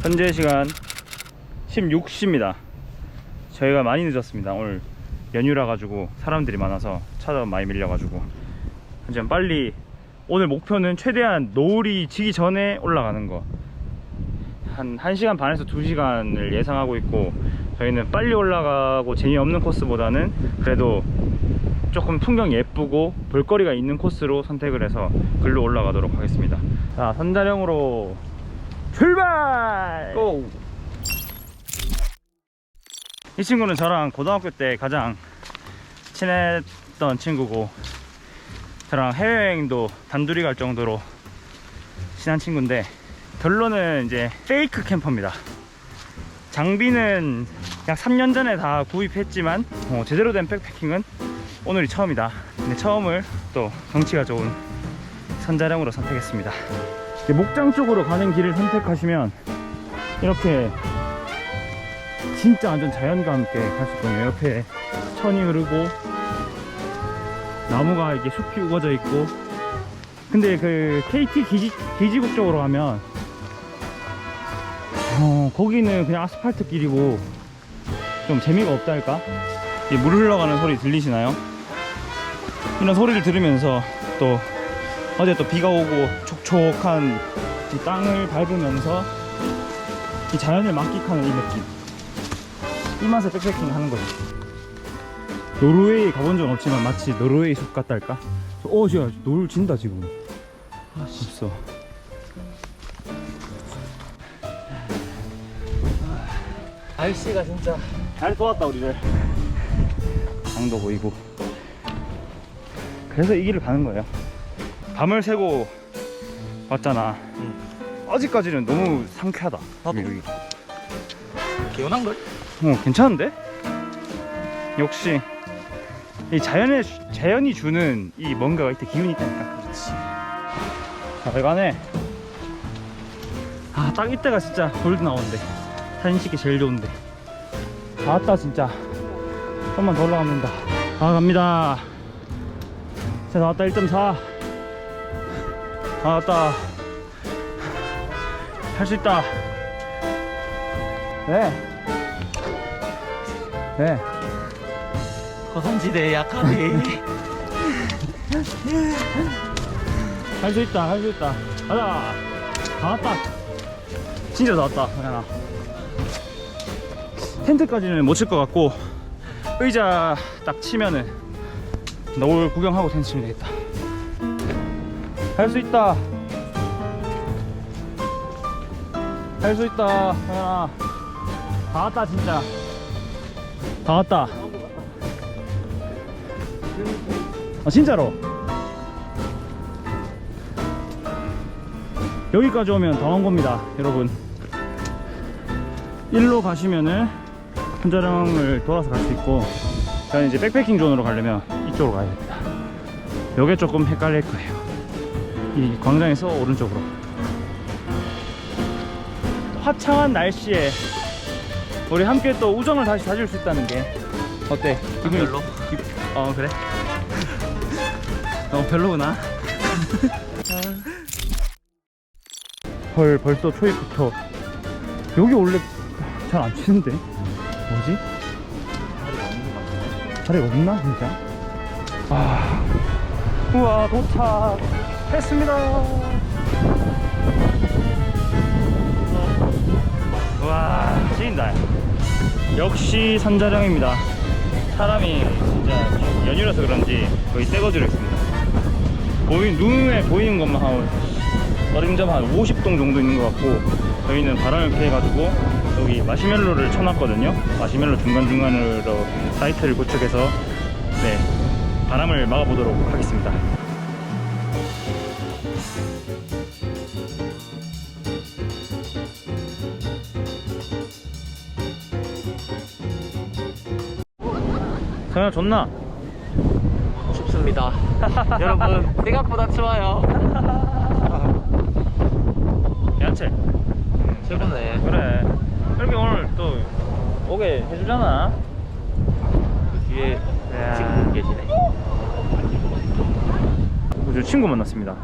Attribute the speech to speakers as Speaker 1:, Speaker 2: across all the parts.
Speaker 1: 현재 시간 16시입니다. 저희가 많이 늦었습니다. 오늘 연휴라 가지고 사람들이 많아서 차가 많이 밀려 가지고 하지만 빨리 오늘 목표는 최대한 노을이 지기 전에 올라가는 거. 한 1시간 반에서 2시간을 예상하고 있고 저희는 빨리 올라가고 재미없는 코스보다는 그래도 조금 풍경 예쁘고 볼거리가 있는 코스로 선택을 해서 글로 올라가도록 하겠습니다. 자, 선자령으로 출발!
Speaker 2: 고!
Speaker 1: 이 친구는 저랑 고등학교 때 가장 친했던 친구고 저랑 해외여행도 단둘이 갈 정도로 친한 친구인데 결론은 이제 페이크 캠퍼입니다 장비는 약 3년 전에 다 구입했지만 어, 제대로 된 백패킹은 오늘이 처음이다 근데 처음을 또 경치가 좋은 선자령으로 선택했습니다 목장 쪽으로 가는 길을 선택하시면 이렇게 진짜 완전 자연과 함께 갈 수 있거든요. 옆에 천이 흐르고 나무가 이게 숲이 우거져 있고 근데 그 KT 기지, 기지국 쪽으로 가면 어, 거기는 그냥 아스팔트 길이고 좀 재미가 없다 할까? 이물 흘러가는 소리 들리시나요? 이런 소리를 들으면서 또 어제 또 비가 오고 촉촉한 이 땅을 밟으면서 이 자연을 만끽하는 이 느낌 이 맛에 백패킹 하는 거지. 노르웨이 가본 적은 없지만 마치 노르웨이 숲 같달까? 어, 진짜 노을 진다 지금. 아, 진짜.
Speaker 2: 날씨가 진짜
Speaker 1: 잘 도왔다 우리를. 강도 보이고. 그래서 이 길을 가는 거예요. 밤을 새고 왔잖아. 아직까지는 너무 상쾌하다.
Speaker 2: 나도.
Speaker 1: 여기.
Speaker 2: 개운한 걸?
Speaker 1: 어, 괜찮은데? 역시 이 자연의 자연이 주는 이 뭔가가 이때 기운이 있다니까. 그렇지. 자, 배관에 아, 딱 이때가 진짜 골드 나오는데 사진 찍기 제일 좋은데. 다 왔다 진짜. 좀만 더 올라가면 된다. 아, 갑니다. 자, 나왔다 1.4. 아, 왔다. 할 수 있다. 네. 네.
Speaker 2: 고산지대에 약하네
Speaker 1: 할수 있다, 할 수 있다. 가자. 다 왔다. 진짜 다 왔다. 하나. 텐트까지는 못 칠 것 같고, 의자 딱 치면은 노을 구경하고 텐트 치면 되겠다. 할 수 있다. 할 수 있다. 하나. 다 왔다, 진짜. 다 왔다. 아, 진짜로. 여기까지 오면 다 온 겁니다 여러분 일로 가시면은 hun자령을 돌아서 갈 수 있고 저는 이제 백패킹 존으로 가려면 이쪽으로 가야 됩니다 요게 조금 헷갈릴 거예요 이 광장에서 오른쪽으로 화창한 날씨에 우리 함께 또 우정을 다시 다질 수 있다는 게 어때? 기분이
Speaker 2: 별로?
Speaker 1: 기- 어 그래? 어 별로구나 헐 벌써 초입부터 여기 원래 잘 안 치는데 뭐지? 자리가 없나 진짜? 아 우와 도착 했습니다. 와 찐다. 역시 산자령입니다. 사람이 진짜 연휴라서 그런지 거의 떼거지로 있습니다. 보이, 눈에 보이는 것만 한 어림잡 한 50동 정도 있는 것 같고 저희는 바람을 피해가지고 여기 마시멜로를 쳐놨거든요. 마시멜로 중간중간으로 사이트를 구축해서 네 바람을 막아보도록 하겠습니다 성현 좋나?
Speaker 2: 춥습니다 여러분 생각보다 추워요
Speaker 1: 야채
Speaker 2: 최고네
Speaker 1: 그래 이렇게 오늘 또 오게 해주잖아
Speaker 2: 그 뒤에
Speaker 1: 야.
Speaker 2: 친구 계시네
Speaker 1: 저 친구 만났습니다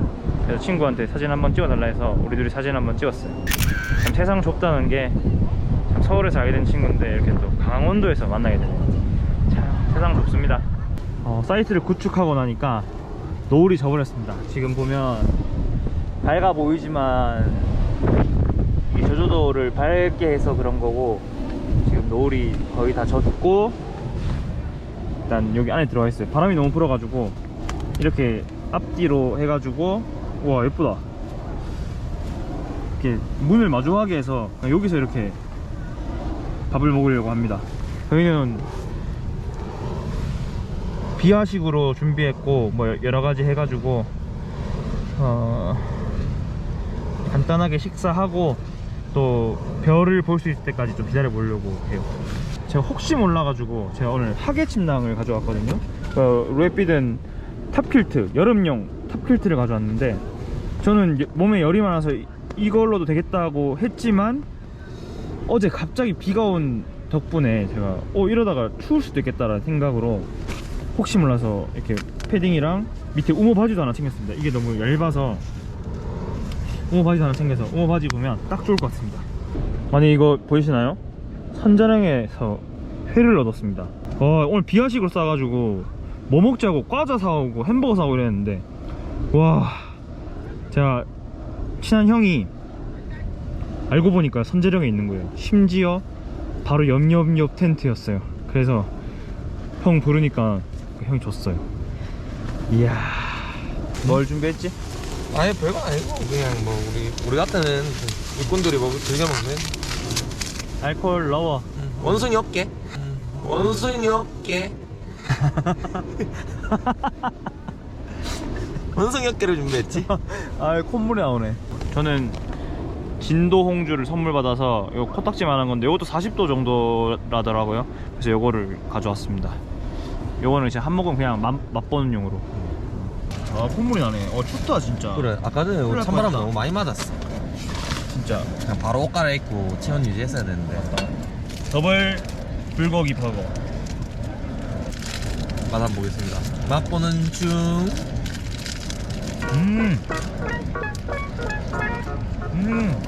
Speaker 1: 그래서 친구한테 사진 한번 찍어달라 해서 우리 둘이 사진 한번 찍었어요. 참 세상 좁다는 게 참 서울에서 알게 된 친구인데 이렇게 또 강원도에서 만나게 되네요. 참 세상 좁습니다. 어, 사이트를 구축하고 나니까 노을이 져버렸습니다. 지금 보면 밝아 보이지만 이 저조도를 밝게 해서 그런 거고 지금 노을이 거의 다 졌고 일단 여기 안에 들어가 있어요. 바람이 너무 불어가지고 이렇게 앞뒤로 해가지고 와 예쁘다. 이렇게 문을 마주하게 해서 여기서 이렇게 밥을 먹으려고 합니다. 저희는 비화식으로 준비했고 뭐 여러 가지 해가지고 어 간단하게 식사하고 또 별을 볼 수 있을 때까지 좀 기다려 보려고 해요. 제가 혹시 몰라가지고 제가 오늘 하계 침낭을 가져왔거든요. 어, 루에피든 탑킬트 여름용 탑킬트를 가져왔는데 저는 여- 몸에 열이 많아서 이- 이걸로도 되겠다고 했지만 어제 갑자기 비가 온 덕분에 제가 어 이러다가 추울 수도 있겠다라는 생각으로 혹시 몰라서 이렇게 패딩이랑 밑에 우모 바지도 하나 챙겼습니다. 이게 너무 얇아서 우모 바지도 하나 챙겨서 우모 바지 보면 딱 좋을 것 같습니다. 아니 이거 보이시나요? 선자령에서 회를 얻었습니다. 와 오늘 비화식으로 싸가지고 뭐 먹자고 과자 사오고 햄버거 사오고 이랬는데 와 제가 친한 형이 알고 보니까 선재령에 있는 거예요. 심지어 바로 옆옆옆 텐트였어요. 그래서 형 부르니까 그 형이 줬어요. 이야. 뭘 준비했지?
Speaker 2: 아예 별거 아니고. 그냥 뭐 우리 우리 같은 일꾼들이 먹 즐겨 먹는.
Speaker 1: 알콜 러워.
Speaker 2: 원숭이 없게 원숭이 없게 원숭이 어깨를 준비했지?
Speaker 1: 아 콧물이 나오네. 저는 진도 홍주를 선물 받아서 요 코딱지만 한 건데 이것도 40도 정도라더라고요. 그래서 요거를 가져왔습니다 요거는 이제 한 모금 그냥 맛, 맛보는 용으로. 아 콧물이 나네. 어 춥다 진짜.
Speaker 2: 그래 아까 전에
Speaker 1: 큰일 날
Speaker 2: 찬바람
Speaker 1: 뻔했다.
Speaker 2: 너무 많이 맞았어.
Speaker 1: 진짜.
Speaker 2: 그냥 바로 옷 갈아입고 체온 유지했어야 되는데.
Speaker 1: 더블 불고기 버거.
Speaker 2: 맛 한번 보겠습니다. 맛보는 중.
Speaker 1: 음. 음.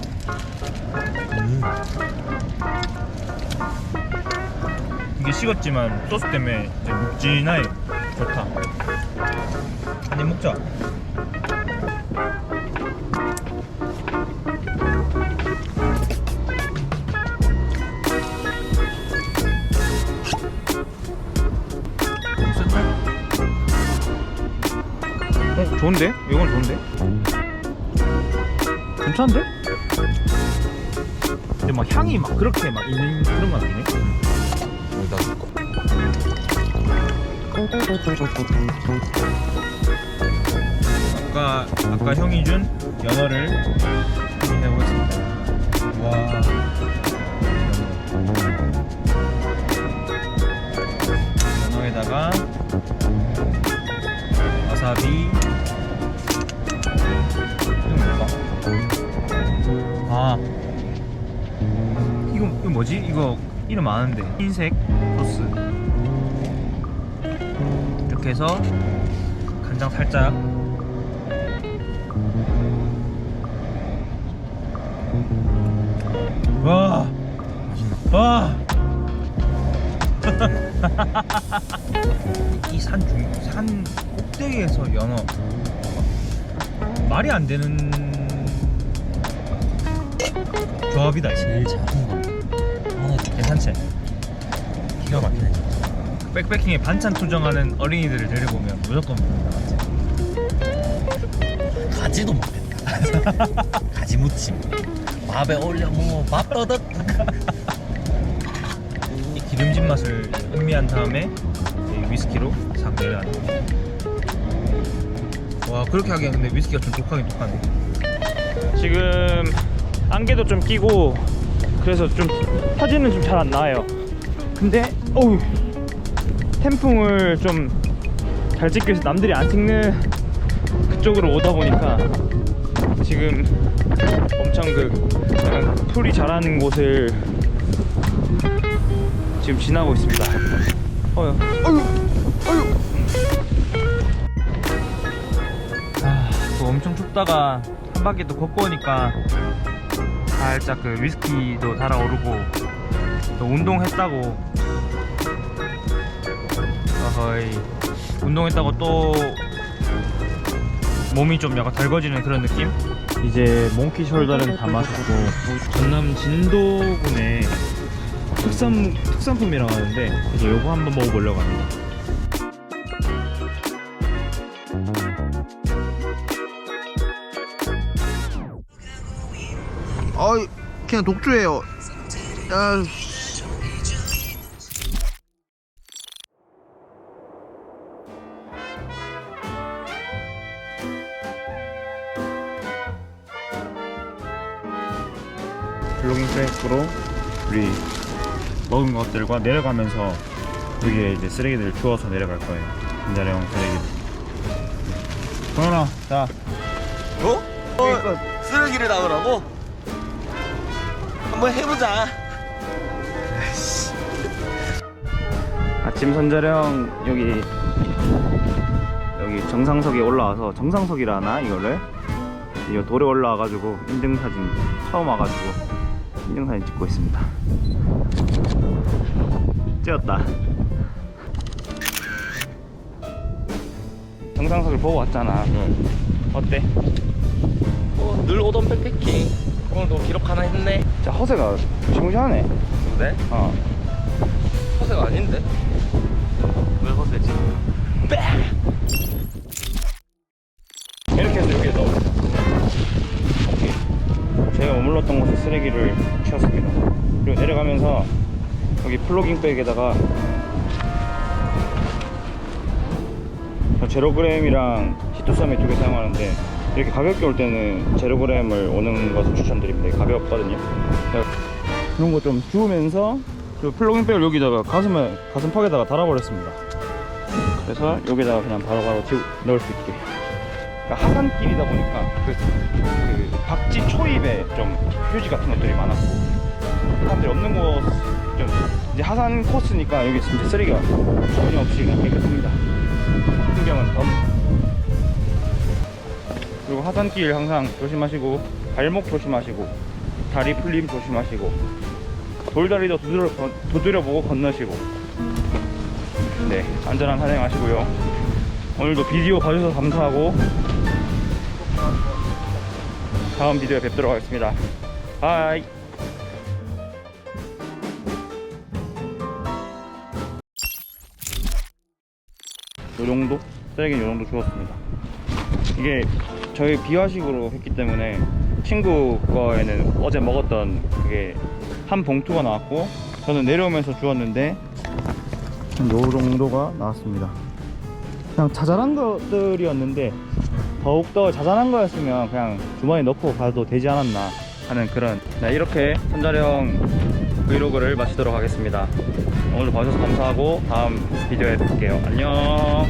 Speaker 2: 음.
Speaker 1: 이게 식었지만 소스 때문에 이제 묵진하게 좋다. 한 입 먹자. 어 좋은데? 이건 좋은데? 괜찮은데? 근데 막 향이 막 그렇게 막 있는 그런 건 아니네.
Speaker 2: 여기다 줄거
Speaker 1: 아까 아까 형이 준 연어를 해보겠습니다. 와. 연어. 연어에다가 와사비. 아. 이거 이거 뭐지? 이거 이름 아는데. 흰색 소스. 이렇게 해서 간장 살짝. 와, 와. 이산 중, 산 꼭대기에서 연어. 말이 안 되는 조합이다.
Speaker 2: 제일 작은 거
Speaker 1: 괜찮지?
Speaker 2: 기가 막히네
Speaker 1: 백패킹에 반찬 투정하는 어린이들을 데리고 오면 무조건 먹는다.
Speaker 2: 가지도 먹겠다 가지 무침 밥에 올려 먹어 밥도둑
Speaker 1: 이 기름진 맛을 음미한 다음에 이 위스키로 싹 내려가는 거. 와 그렇게 하기엔 근데 위스키가 좀 독하긴 독하네 지금 안개도 좀 끼고 그래서 좀 사진은 좀 잘 안 나와요 근데 어우 태풍을 좀 잘 찍기 위해서 남들이 안 찍는 그쪽으로 오다 보니까 지금 엄청 그 풀이 자라는 곳을 지금 지나고 있습니다. 어휴, 어휴, 어휴. 아, 또 엄청 춥다. 걷다가 한 바퀴 또 걷고 오니까 살짝 그 위스키도 달아오르고 또 운동했다고. 어허이. 운동했다고 또 몸이 좀 약간 달궈지는 그런 느낌? 이제 몽키 숄더는 다 마셨고 전남 진도군의 특산, 특산품이라고 하는데 그래서 요거 한번 먹어보려고 합니다
Speaker 3: 그냥 독주예요. 아,
Speaker 1: 블로깅 페이스로 우리 먹은 것들과 내려가면서 여기에 이제 쓰레기들을 주워서 내려갈 거예요. 분자령 쓰레기들. 동현아, 자,
Speaker 2: 어? 어? 쓰레기를 나오라고? 한번 해보자.
Speaker 1: 아침 선자령 여기 여기 정상석에 올라와서 정상석이라나 이거를 이 돌에 올라와가지고 인증사진 처음 와가지고 인증사진 찍고 있습니다. 찍었다. 정상석을 보고 왔잖아. 어때?
Speaker 2: 어, 늘 오던 백패킹. 오늘도 기록 하나 했네.
Speaker 1: 자 허세가 무시무시하네.
Speaker 2: 근데
Speaker 1: 어.
Speaker 2: 허세가 아닌데?
Speaker 1: 왜 허세지? 이렇게 해서 여기에 넣어요. 오케이. 제가 머물렀던 곳에 쓰레기를 치웠습니다. 그리고 내려가면서 여기 플로깅 백에다가 제로그램이랑 히토사미 두개 사용하는데 이렇게 가볍게 올 때는 제로그램을 오는 것을 추천드립니다. 가볍거든요. 이런 거 좀 주우면서 그 플로깅 백을 여기다가 가슴에 가슴팍에다가 달아버렸습니다. 그래서 여기다가 그냥 바로바로 지 넣을 수 있게. 그러니까 하산길이다 보니까 그, 그 박지 초입에 좀 휴지 같은 것들이 많았고 사람들이 없는 곳 좀 이제 하산 코스니까 여기 진짜 쓰레기가 전혀 없이 그냥 깨끗합니다. 풍경은 덤. 그리고 하산길 항상 조심하시고 발목 조심하시고 다리 풀림 조심하시고 돌다리도 두드려, 건- 두드려보고 건너시고. 네 안전한 산행하시고요. 오늘도 비디오 봐주셔서 감사하고 다음 비디오에 뵙도록 하겠습니다. 바이. 요 정도? 쓰레기는 요 정도 주었습니다. 이게 저희 비화식으로 했기 때문에 친구 거에는 어제 먹었던 그게 한 봉투가 나왔고 저는 내려오면서 주웠는데 요 정도가 나왔습니다. 그냥 자잘한 것들이었는데 더욱더 자잘한 거였으면 그냥 주머니에 넣고 가도 되지 않았나 하는 그런 네, 이렇게 선자령 브이로그를 마치도록 하겠습니다. 오늘도 봐주셔서 감사하고 다음 비디오에 뵐게요. 안녕